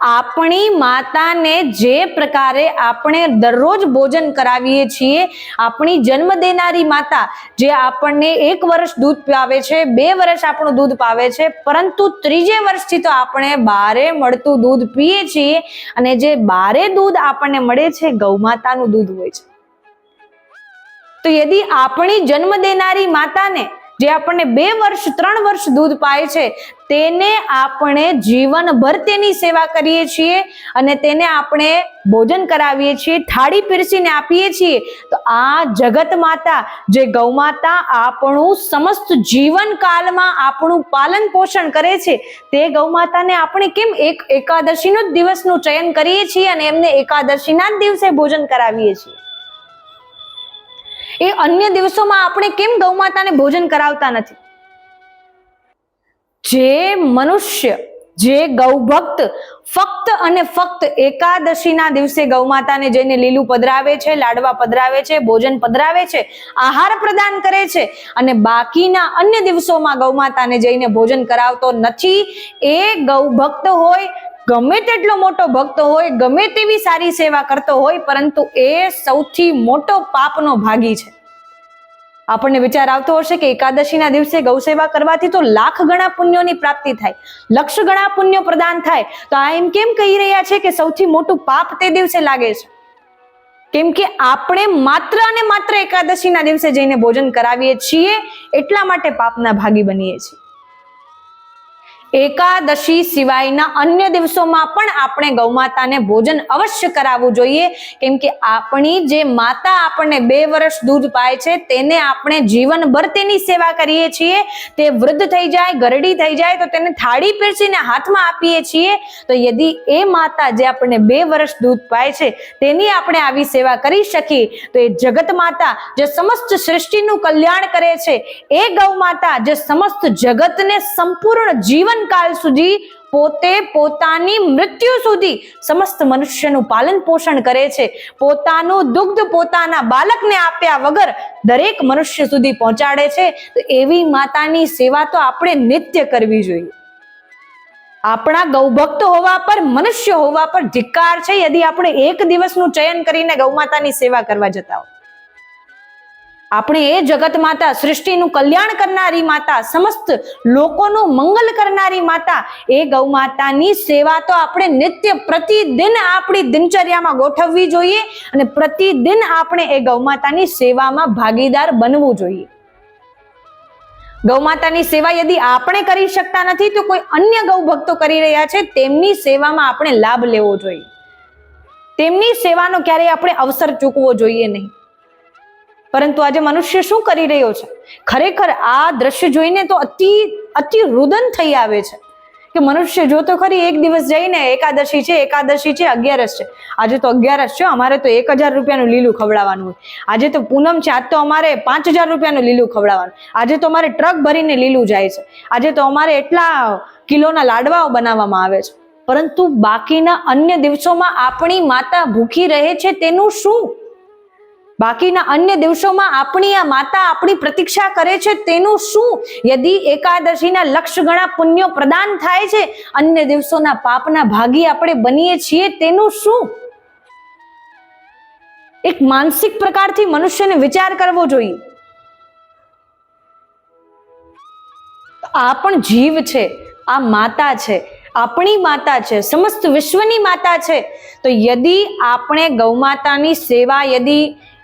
આપણી માતાને જે પ્રકારે આપણે દરરોજ ભોજન કરાવીએ છીએ, આપણી જન્મ દેનારી માતા જે આપણને એક વર્ષ દૂધ પાવે છે, બે વર્ષ આપણું દૂધ પાવે છે, પરંતુ ત્રીજે વર્ષથી તો આપણે બારે મળતું દૂધ પીએ છીએ અને જે બારે દૂધ આપણને મળે છે ગૌમાતાનું દૂધ હોય છે. તો યદિ આપણી જન્મ દેનારી માતાને જે આપણને બે વર્ષ, ત્રણ વર્ષ દૂધ પાય છે, તેને આપણે જીવનભર તેની સેવા કરીએ છીએ અને તેને આપણે ભોજન કરાવીએ છીએ, થાળી પીરસીને આપીએ છીએ, તો આ જગત માતા, જે ગૌમાતા આપણું સમસ્ત જીવનકાળમાં આપણું પાલન પોષણ કરે છે, તે ગૌમાતાને આપણે કેમ એક એકાદશીનો જ દિવસનું ચયન કરીએ છીએ અને એમને એકાદશીના જ દિવસે ભોજન કરાવીએ છીએ? એ અન્ય દિવસોમાં આપણે કેમ ગૌમાતાને ભોજન કરાવતા નથી? જે મનુષ્ય, જે ગૌભક્ત ફક્ત અને ફક્ત એકાદશીના દિવસે ગૌમાતાને જઈને લીલું પધરાવે છે, લાડવા પધરાવે છે, ભોજન પધરાવે છે, આહાર પ્રદાન કરે છે અને બાકીના અન્ય દિવસોમાં ગૌમાતાને જઈને ભોજન કરાવતો નથી, એ ગૌભક્ત હોય ગમે તેટલો મોટો ભક્ત હોય, ગમે તેવી સારી સેવા કરતો હોય, પરંતુ એ સૌથી મોટો પાપનો ભાગી છે. આપણને વિચાર આવતો હશે કે એકાદશીના દિવસે ગૌ સેવા કરવાથી તો લાખ ગણા પુણ્યોની પ્રાપ્તિ થાય, લક્ષ ગણા પુણ્યો પ્રદાન થાય. તો આ એમ કેમ કહી રહ્યા છે કે સૌથી મોટું પાપ તે દિવસે લાગે છે? કેમ કે આપણે માત્ર અને માત્ર એકાદશીના દિવસે જઈને ભોજન કરાવીએ છીએ, એટલા માટે પાપના ભાગી બનીએ છીએ. એકાદશી સિવાયના અન્ય દિવસોમાં પણ આપણે ગૌમાતાને ભોજન અવશ્ય કરાવવું જોઈએ. કેમ કે આપણી જે માતા આપણને બે વર્ષ દૂધ પાય છે, તેને આપણે જીવનભર તેની સેવા કરીએ છીએ. તે વૃદ્ધ થઈ જાય, ગરડી થઈ જાય, તો તેને થાળી પીરસીને હાથમાં આપીએ છીએ. તો યદિ એ માતા જે આપણને બે વર્ષ દૂધ પાય છે, તેની આપણે આવી સેવા કરી શકીએ. તો એ જગત માતા જે સમસ્ત સૃષ્ટિનું કલ્યાણ કરે છે, એ ગૌ માતા જે સમસ્ત જગતને સંપૂર્ણ જીવનકાળ સુધી પોતે પોતાની મૃત્યુ સુધી સમસ્ત મનુષ્યનું પાલન પોષણ કરે છે. પોતાનું દુગ્ધ પોતાના બાળકને આપ્યા વગર દરેક મનુષ્ય સુધી પહોંચાડે છે. તો એવી માતાની સેવા તો આપણે નિત્ય કરવી જોઈએ. આપણા ગૌભક્ત હોવા પર, મનુષ્ય હોવા પર ધિક્કાર છે. યદિ આપણે એક દિવસનું ચયન કરીને ગૌમાતાની સેવા કરવા જતા હોય. આપણે એ જગત માતા, સૃષ્ટિનું કલ્યાણ કરનારી માતા, સમસ્ત લોકોનું મંગલ કરનારી માતા, એ ગૌ માતાની સેવા તો આપણે નિત્ય પ્રતિદિન આપણી દિનચર્યામાં ગોઠવવી જોઈએ અને પ્રતિદિન આપણે એ ગૌ માતાની સેવામાં ભાગીદાર બનવું જોઈએ. ગૌમાતાની સેવા યદિ આપણે કરી શકતા નથી તો કોઈ અન્ય ગૌ ભક્તો કરી રહ્યા છે, તેમની સેવામાં આપણે લાભ લેવો જોઈએ. તેમની સેવાનો ક્યારેય આપણે અવસર ચૂકવો જોઈએ નહીં. પરંતુ આજે મનુષ્ય શું કરી રહ્યો છે? ખરેખર આ દ્રશ્ય જોઈને તો અતિ અતિ રુદન થઈ આવે છે કે મનુષ્ય જો તો ખરી એક દિવસ જઈને એકાદશી છે એકાદશી છે, અગિયારસ છે. આજે તો અગિયારસ છે, અમારે તો એક હજાર રૂપિયાનું લીલું ખવડાવવાનું હોય. આજે તો પૂનમ છે, આજ તો અમારે પાંચ હજાર રૂપિયાનું લીલું ખવડાવવાનું. આજે તો અમારે ટ્રક ભરીને લીલું જાય છે. આજે તો અમારે એટલા કિલોના લાડવાઓ બનાવવામાં આવે છે. પરંતુ બાકીના અન્ય દિવસોમાં આપણી માતા ભૂખી રહે છે તેનું શું? બાકીના અન્ય દિવસોમાં આપણી આ માતા આપણી પ્રતીક્ષા કરે છે તેનું શું? યદિ એકાદશીના લક્ષ ગણા પુણ્યો પ્રદાન થાય છે, અન્ય દિવસોના પાપના ભાગી આપણે બનીએ છીએ, તેનું શું? એક માનસિક પ્રકારથી મનુષ્યને વિચાર કરવો જોઈએ. આ પણ જીવ છે, આ માતા છે, આપણી માતા છે, સમસ્ત વિશ્વની માતા છે. તો યદિ આપણે ગૌમાતાની સેવા, યદિ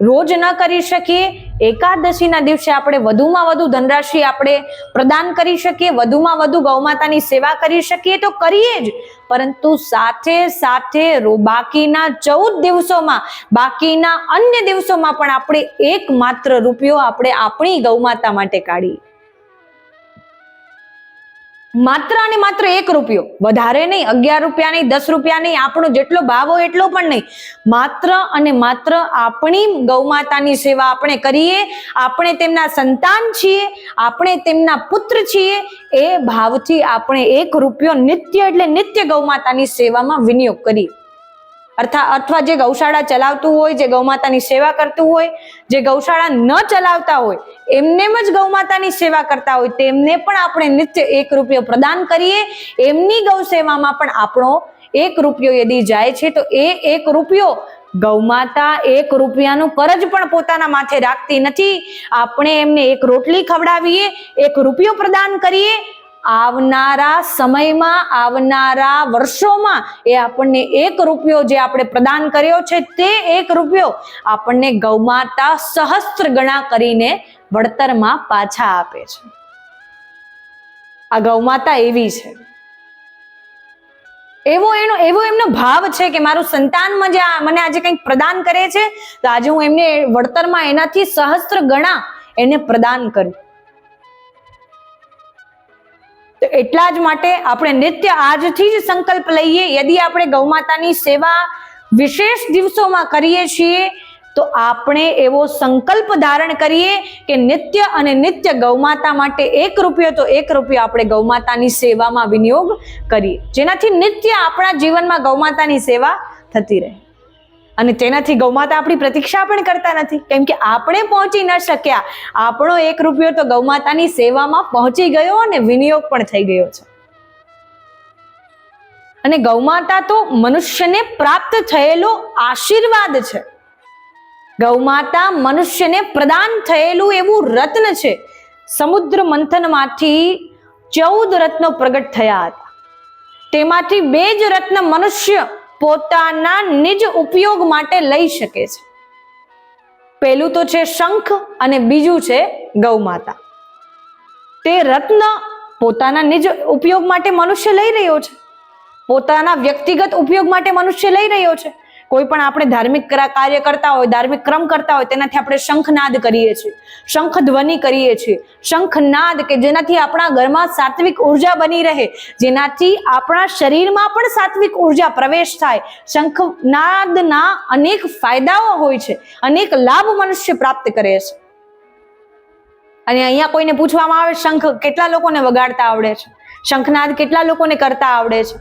રોજ ન કરી શકીએ. એકાદશીના દિવસે આપણે વધુમાં વધુ ધનરાશિ આપણે પ્રદાન કરી શકીએ. વધુમાં વધુ ગૌમાતાની સેવા કરી શકીએ તો કરીએ જ. પરંતુ સાથે સાથે બાકીના ચૌદ દિવસોમાં, બાકીના અન્ય દિવસોમાં પણ આપણે એક માત્ર રૂપિયો આપણે આપણી ગૌમાતા માટે કાઢીએ. માત્ર અને માત્ર એક રૂપિયો. વધારે નહીં, અગિયાર રૂપિયા નહીં, દસ રૂપિયા નહીં, આપણો જેટલો ભાવ હોય એટલો પણ નહીં. માત્ર અને માત્ર આપણી ગૌમાતાની સેવા આપણે કરીએ, આપણે તેમના સંતાન છીએ, આપણે તેમના પુત્ર છીએ, એ ભાવથી આપણે એક રૂપિયો નિત્ય એટલે નિત્ય ગૌમાતાની સેવામાં વિનિયોગ કરીએ. અર્થાત અથવા જે ગૌશાળા ચલાવતું હોય, જે ગૌમાતાની સેવા કરતું હોય, જે ગૌશાળા ન ચલાવતા હોય એમનેમ જ ગૌમાતાની સેવા કરતા હોય, તેમને પણ આપણે નિત્ય એક રૂપિયો પ્રદાન કરીએ. એમની ગૌ સેવામાં પણ આપણો એક રૂપિયો યદી જાય છે, તો એ એક રૂપિયો ગૌમાતા એક રૂપિયાનું કરજ પણ પોતાના માથે રાખતી નથી. આપણે એમને એક રોટલી ખવડાવીએ, એક રૂપિયો પ્રદાન કરીએ આવનારા સમયમાં, આવનારા વર્ષોમાં એ આપણને એક રૂપિયો જે આપણે પ્રદાન કર્યો છે તે એક રૂપિયો આપણને ગૌમાતા સહસ્ત્ર ગણા કરીને વળતરમાં પાછા આપે છે. આ ગૌમાતા એવી છે. એવો એનો, એવો એમનો ભાવ છે કે મારું સંતાન મને આજે કંઈક પ્રદાન કરે છે, તો આજે હું એમને વળતરમાં એનાથી સહસ્ત્ર ગણા એને પ્રદાન કરું. તો એટલા જ માટે આપણે નિત્ય આજથી જ સંકલ્પ લઈએ. યદી આપણે ગૌમાતાની સેવા વિશેષ દિવસોમાં કરીએ છીએ, તો આપણે એવો સંકલ્પ ધારણ કરીએ કે નિત્ય અને નિત્ય ગૌમાતા માટે એક રૂપિયો તો એક રૂપિયો આપણે ગૌમાતાની સેવામાં વિનિયોગ કરીએ. જેનાથી નિત્ય આપણા જીવનમાં ગૌમાતાની સેવા થતી રહે. અને તેનાથી ગૌમાતા આપણી પ્રતીક્ષા પણ કરતા નથી. કેમ કે આપણે પહોંચી ન શક્યા. આપણો એક રૂપિયો તો ગૌમાતાની સેવામાં પહોંચી ગયો અને વિનિયોગ પણ થઈ ગયો છે. અને ગૌમાતા તો મનુષ્યને પ્રાપ્ત થયેલો આશીર્વાદ છે. ગૌમાતા મનુષ્યને પ્રદાન થયેલું એવું રત્ન છે. સમુદ્ર મંથનમાંથી ચૌદ રત્નો પ્રગટ થયા હતા. તેમાંથી બે જ રત્ન મનુષ્ય પોતાના નિજ ઉપયોગ માટે લઈ શકે છે. પહેલું તો છે શંખ અને બીજું છે ગૌમાતા તે રત્ન પોતાના નિજ ઉપયોગ માટે મનુષ્ય લઈ રહ્યો છે. પોતાના વ્યક્તિગત ઉપયોગ માટે મનુષ્ય લઈ રહ્યો છે. કોઈ પણ આપણે ધાર્મિક કાર્ય કરતા હોય, ધાર્મિક ક્રમ કરતા હોય, તેનાથી આપણે શંખનાદ કરીએ છીએ. શંખ ધ્વનિ કરીએ છીએ. શંખનાદ કે જેનાથી આપણા ઘરમાં સાત્વિક ઊર્જા બની રહે, જેનાથી આપણા શરીરમાં પણ સાત્વિક ઊર્જા પ્રવેશ થાય. શંખનાદના અનેક ફાયદાઓ હોય છે, અનેક લાભ મનુષ્ય પ્રાપ્ત કરે છે. અને અહીંયા કોઈને પૂછવામાં આવે, શંખ કેટલા લોકોને વગાડતા આવડે છે? શંખનાદ કેટલા લોકોને કરતા આવડે છે?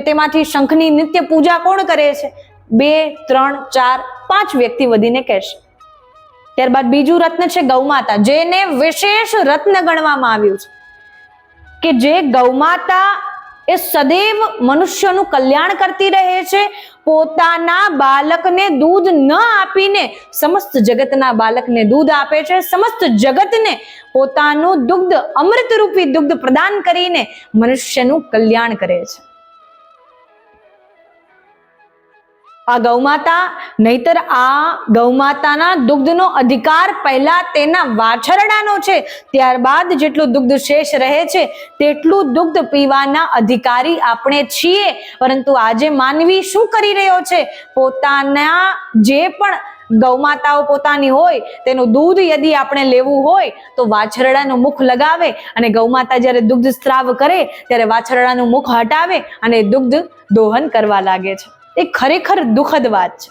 તેમાંથી શંખની નિત્ય પૂજા કોણ કરે છે? બે, ત્રણ, ચાર, પાંચ વ્યક્તિ વધીને કહેશે. ત્યારબાદ બીજું રત્ન છે ગૌમાતા, જેને વિશેષ રત્ન ગણવામાં આવ્યું છે. કે જે ગૌમાતા એ સદૈવ મનુષ્યનું કલ્યાણ કરતી રહે છે, પોતાના બાળકને દૂધ ન આપીને સમસ્ત જગતના બાળકને દૂધ આપે છે, સમસ્ત જગતને પોતાનું દુગ્ધ, અમૃતરૂપી દુગ્ધ પ્રદાન કરીને મનુષ્યનું કલ્યાણ કરે છે. આ ગૌમાતા નહીતર આ ગૌમાતાના દુગ્ધનો અધિકાર પહેલા તેના વાછરડાનો છે. ત્યારબાદ જેટલું દુગ્ધ શેષ રહે છે, તેટલું દુગ્ધ પીવાના અધિકારી આપણે છીએ. પરંતુ આજે માનવી શું કરી રહ્યો છે? પોતાના જે પણ ગૌમાતાઓ પોતાની હોય, તેનું દૂધ યદી આપણે લેવું હોય, તો વાછરડાનું મુખ લગાવે અને ગૌમાતા જ્યારે દુગ્ધ સ્ત્રાવ કરે, ત્યારે વાછરડાનું મુખ હટાવે અને દુગ્ધ દોહન કરવા લાગે છે. એ ખરેખર દુઃખદ વાત છે.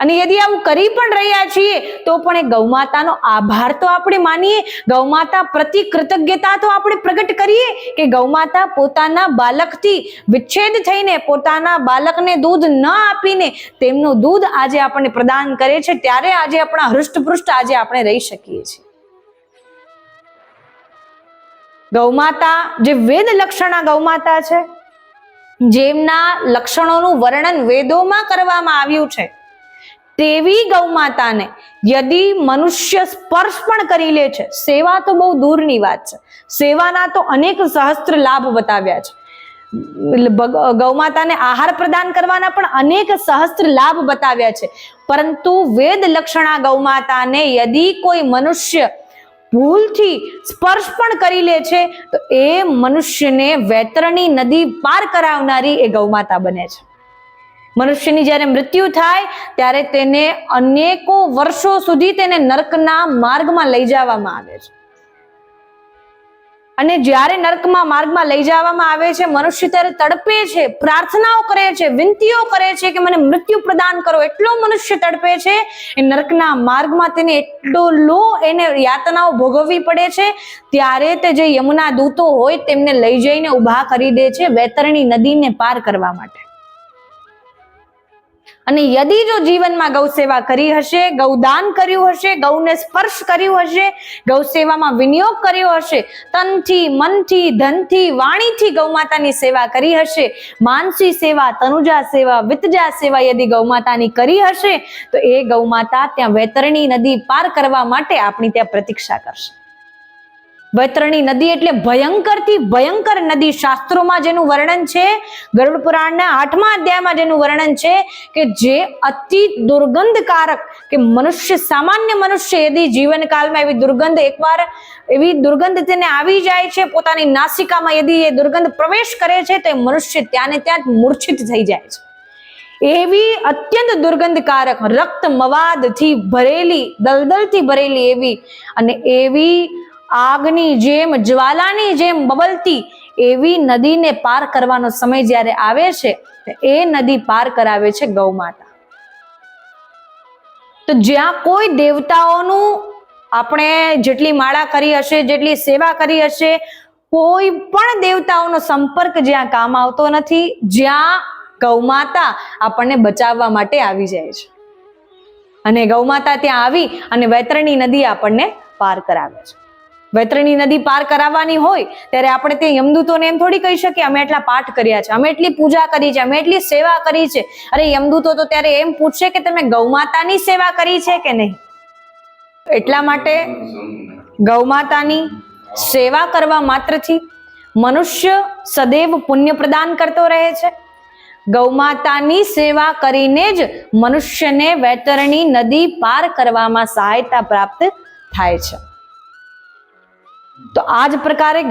અને યદી આવું કરી પણ રહ્યા છીએ, તો પણ એ ગૌમાતાનો આભાર તો આપણે માનીએ, ગૌમાતા પ્રતિ કૃતજ્ઞતા તો આપણે પ્રગટ કરીએ કે ગૌમાતા પોતાના બાલકથી વિચ્છેદ થઈને, પોતાના બાલકને દૂધ ન આપીને તેમનું દૂધ આજે આપણને પ્રદાન કરે છે, ત્યારે આજે આપણા હૃષ્ટપૃષ્ટ આજે આપણે રહી શકીએ છીએ. ગૌમાતા જે વેદ લક્ષણા ગૌમાતા છે જેમના લક્ષણોનું વર્ણન વેદોમાં કરવામાં આવ્યું છે. તેવી ગૌમાતાને યદિ મનુષ્ય સ્પર્શ પણ કરી લે છે. સેવા તો બહુ દૂરની વાત છે. સેવાના તો અનેક સહસ્ત્ર લાભ બતાવ્યા છે. ગૌમાતાને આહાર પ્રદાન કરવાના પણ અનેક સહસ્ત્ર લાભ બતાવ્યા છે. પરંતુ વેદ લક્ષણા ગૌમાતાને યદિ કોઈ મનુષ્ય ભૂલથી સ્પર્શ પણ કરી લે છે, તો એ મનુષ્યને વેતરણી નદી પાર કરાવનારી એ ગૌમાતા બને છે. મનુષ્યની જ્યારે મૃત્યુ થાય, ત્યારે તેને અનેકો વર્ષો સુધી તેને નર્કના માર્ગમાં લઈ જવામાં આવે છે. અને જ્યારે નર્કમાં માર્ગમાં લઈ જવામાં આવે છે, મનુષ્ય ત્યારે તડપે છે, પ્રાર્થનાઓ કરે છે, વિનંતીઓ કરે છે કે મને મૃત્યુ પ્રદાન કરો, એટલો મનુષ્ય તડપે છે, એ નર્કના માર્ગમાં તેને એટલો લો એને યાતનાઓ ભોગવવી પડે છે, ત્યારે તે જે યમુના દૂતો હોય તેમને લઈ જઈને ઊભા કરી દે છે વેતરણી નદીને પાર કરવા માટે. અને યદિ જો જીવનમાં ગૌ સેવા કરી હશે ગૌદાન કર્યું હશે, ગૌને સ્પર્શ કર્યું હશે, ગૌ સેવામાં વિનિયોગ કર્યો હશે, તનથી, મનથી, ધનથી, વાણીથી ગૌમાતાની સેવા કરી હશે, માનસી સેવા, તનુજા સેવા, વિતજા સેવા યદિ ગૌમાતાની કરી હશે, તો એ ગૌમાતા ત્યાં વૈતરણી નદી પાર કરવા માટે આપણી ત્યાં પ્રતીક્ષા કરશે. વૈતરણી નદી એટલે ભયંકરથી ભયંકર નદી. શાસ્ત્રોમાં જેનું વર્ણન છે, ગરુડ પુરાણના આઠમા અધ્યાયમાં જેનું વર્ણન છે કે જે અતિ દુર્ગંધકારક કે મનુષ્ય, સામાન્ય મનુષ્ય યદી જીવનકાળમાં એવી દુર્ગંધ એકવાર, એવી દુર્ગંધ તેને આવી જાય છે, પોતાની નાસિકામાં યદી એ દુર્ગંધ પ્રવેશ કરે છે, તો એ મનુષ્ય ત્યાં ને ત્યાં મૂર્છિત થઈ જાય છે. એવી અત્યંત દુર્ગંધકારક, રક્ત મવાદથી ભરેલી, દલદલથી ભરેલી એવી અને એવી આગની જેમ, જ્વાલાની જેમ બબલતી એવી નદીને પાર કરવાનો સમય જ્યારે આવે છે એ નદી પાર કરાવે છે ગૌ માતા તો જ્યાં કોઈ દેવતાઓનું આપણે જેટલી માળા કરી હશે, જેટલી સેવા કરી હશે, કોઈ પણ દેવતાઓનો સંપર્ક જ્યાં કામ આવતો નથી, જ્યાં ગૌમાતા આપણને બચાવવા માટે આવી જાય છે. અને ગૌમાતા ત્યાં આવી અને વૈતરણી નદી આપણને પાર કરાવે છે. વૈતરણી નદી પાર કરાવવાની હોય, ત્યારે આપણે તે યમદૂતોને એમ થોડી કહી શકીએ, અમે એટલા પાઠ કર્યા છે, અમે એટલી પૂજા કરી છે, અમે એટલી સેવા કરી છે. અરે યમદૂતો તો ત્યારે એમ પૂછશે કે તમે ગૌમાતાની સેવા કરી છે કે નહીં? એટલા માટે ગૌમાતાની સેવા કરવા માત્રથી મનુષ્ય સદૈવ પુણ્ય પ્રદાન કરતો રહે છે. ગૌમાતાની સેવા કરીને જ મનુષ્યને વૈતરણી નદી પાર કરવામાં સહાયતા પ્રાપ્ત થાય છે. તો આ જ પ્રકારે